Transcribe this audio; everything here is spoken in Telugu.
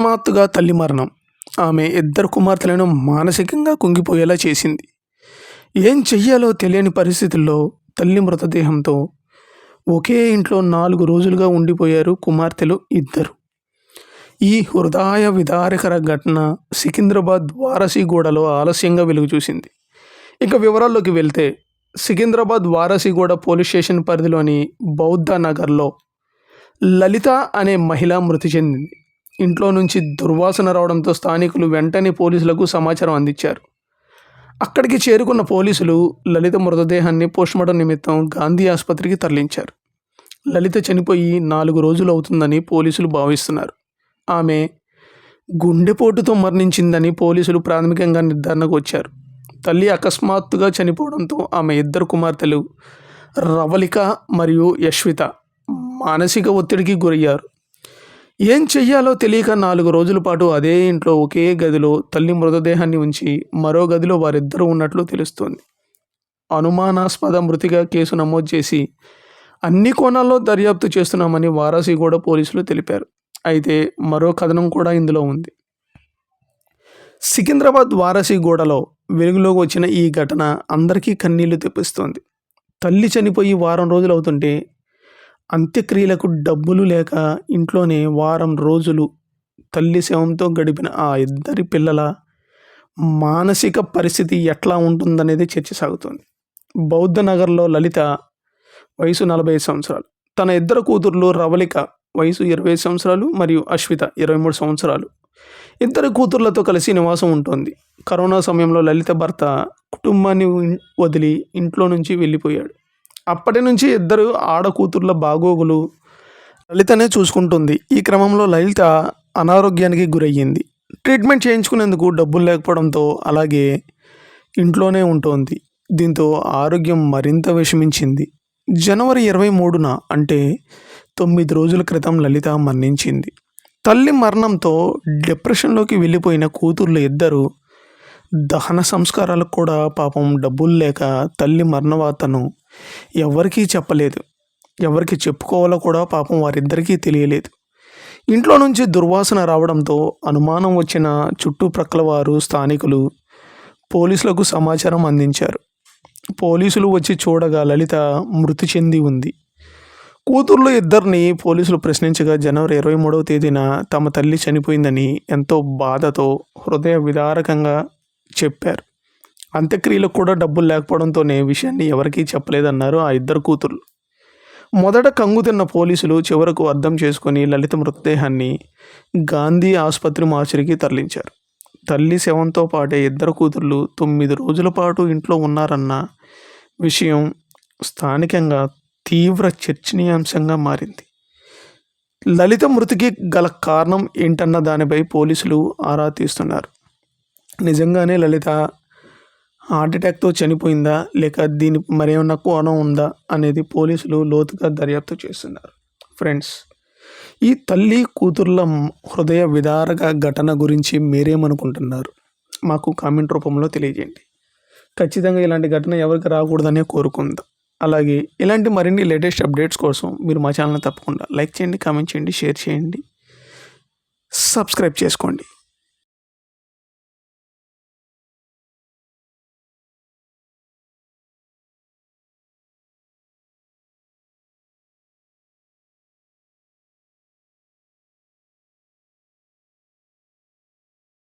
అకస్మాత్తుగా తల్లి మరణం. ఆమె ఇద్దరు కుమార్తెలను మానసికంగా కుంగిపోయేలా చేసింది. ఏం చెయ్యాలో తెలియని పరిస్థితుల్లో తల్లి మృతదేహంతో ఒకే ఇంట్లో నాలుగు రోజులుగా ఉండిపోయారు కుమార్తెలు ఇద్దరు. ఈ హృదయ విదారకర ఘటన సికింద్రాబాద్ వారసీగూడలో ఆలస్యంగా వెలుగు చూసింది. ఇక వివరాల్లోకి వెళ్తే సికింద్రాబాద్ వారసీగూడ పోలీస్ స్టేషన్ పరిధిలోని బౌద్ధ నగర్లో లలిత అనే మహిళ మృతి చెందింది. ఇంట్లో నుంచి దుర్వాసన రావడంతో స్థానికులు వెంటనే పోలీసులకు సమాచారం అందించారు. అక్కడికి చేరుకున్న పోలీసులు లలిత మృతదేహాన్ని పోస్టుమార్టం నిమిత్తం గాంధీ ఆసుపత్రికి తరలించారు. లలిత చనిపోయి నాలుగు రోజులు అవుతుందని పోలీసులు భావిస్తున్నారు. ఆమె గుండెపోటుతో మరణించిందని పోలీసులు ప్రాథమికంగా నిర్ధారణకు వచ్చారు. తల్లి అకస్మాత్తుగా చనిపోవడంతో ఆమె ఇద్దరు కుమార్తెలు రవళిక మరియు యశ్విత మానసిక ఒత్తిడికి గురయ్యారు. ఏం చెయ్యాలో తెలియక నాలుగు రోజుల పాటు అదే ఇంట్లో ఒకే గదిలో తల్లి మృతదేహాన్ని ఉంచి మరో గదిలో వారిద్దరూ ఉన్నట్లు తెలుస్తోంది. అనుమానాస్పద మృతిగా కేసు నమోదు చేసి అన్ని కోణాల్లో దర్యాప్తు చేస్తున్నామని వారాసిగూడ పోలీసులు తెలిపారు. అయితే మరో కథనం కూడా ఇందులో ఉంది. సికింద్రాబాద్ వారసిగూడలో వెలుగులోకి వచ్చిన ఈ ఘటన అందరికీ కన్నీళ్ళు తెప్పిస్తోంది. తల్లి చనిపోయి వారం రోజులు అవుతుంటే అంత్యక్రియలకు డబ్బులు లేక ఇంట్లోనే వారం రోజులు తల్లి శవంతో గడిపిన ఆ ఇద్దరి పిల్లల మానసిక పరిస్థితి ఎట్లా ఉంటుందనేది చర్చ సాగుతోంది. బౌద్ధ నగర్లో లలిత వయసు నలభై సంవత్సరాలు తన ఇద్దరు కూతుర్లు రవళిక వయసు ఇరవై సంవత్సరాలు మరియు అశ్విత ఇరవై మూడు సంవత్సరాలు. ఇద్దరు కూతుర్లతో కలిసి నివాసం ఉంటుంది. కరోనా సమయంలో లలిత భర్త కుటుంబాన్ని వదిలి ఇంట్లో నుంచి వెళ్ళిపోయాడు. అప్పటి నుంచి ఇద్దరు ఆడకూతుర్ల బాగోగులు లలితనే చూసుకుంటుంది. ఈ క్రమంలో లలిత అనారోగ్యానికి గురయ్యింది. ట్రీట్మెంట్ చేయించుకునేందుకు డబ్బులు లేకపోవడంతో అలాగే ఇంట్లోనే ఉంటుంది. దీంతో ఆరోగ్యం మరింత విషమించింది. జనవరి ఇరవై మూడున అంటే తొమ్మిది రోజుల క్రితం లలిత మరణించింది. తల్లి మరణంతో డిప్రెషన్లోకి వెళ్ళిపోయిన కూతుర్లు ఇద్దరు దహన సంస్కారాలకు కూడా పాపం డబ్బులు లేక తల్లి మరణ వార్తను ఎవరికీ చెప్పలేదు. ఎవరికి చెప్పుకోవాలో కూడా పాపం వారిద్దరికీ తెలియలేదు. ఇంట్లో నుంచి దుర్వాసన రావడంతో అనుమానం వచ్చిన చుట్టుప్రక్కల వారు స్థానికులు పోలీసులకు సమాచారం అందించారు. పోలీసులు వచ్చి చూడగా లలిత మృతి చెంది ఉంది. కూతుర్లు ఇద్దరిని పోలీసులు ప్రశ్నించగా జనవరి ఇరవై మూడవ తేదీన తమ తల్లి చనిపోయిందని ఎంతో బాధతో హృదయ విదారకంగా చెప్పారు. అంత్యక్రియలకు కూడా డబ్బులు లేకపోవడంతోనే విషయాన్ని ఎవరికీ చెప్పలేదన్నారు ఆ ఇద్దరు కూతుర్లు. మొదట కంగు తిన్న పోలీసులు చివరకు అర్థం చేసుకుని లలిత మృతదేహాన్ని గాంధీ ఆసుపత్రి మార్చిరికి తరలించారు. తల్లి శవంతో పాటే ఇద్దరు కూతుర్లు తొమ్మిది రోజుల పాటు ఇంట్లో ఉన్నారన్న విషయం స్థానికంగా తీవ్ర చర్చనీయాంశంగా మారింది. లలిత మృతికి గల కారణం ఏంటన్న దానిపై పోలీసులు ఆరా తీస్తున్నారు. నిజంగానే లలిత హార్ట్ అటాక్తో చనిపోయిందా? లేక దీని మరేమన్నా కోణం ఉందా? అనేది పోలీసులు లోతుగా దర్యాప్తు చేస్తున్నారు. ఫ్రెండ్స్ ఈ తల్లి కూతుర్ల హృదయ విదారక ఘటన గురించి మీరేమనుకుంటున్నారు? మాకు కామెంట్ రూపంలో తెలియజేయండి. ఖచ్చితంగా ఇలాంటి ఘటన ఎవరికి రాకూడదనే కోరుకుందాం. అలాగే ఇలాంటి మరిన్ని లేటెస్ట్ అప్డేట్స్ కోసం మీరు మా ఛానల్ని తప్పకుండా లైక్ చేయండి కామెంట్ చేయండి షేర్ చేయండి సబ్స్క్రైబ్ చేసుకోండి.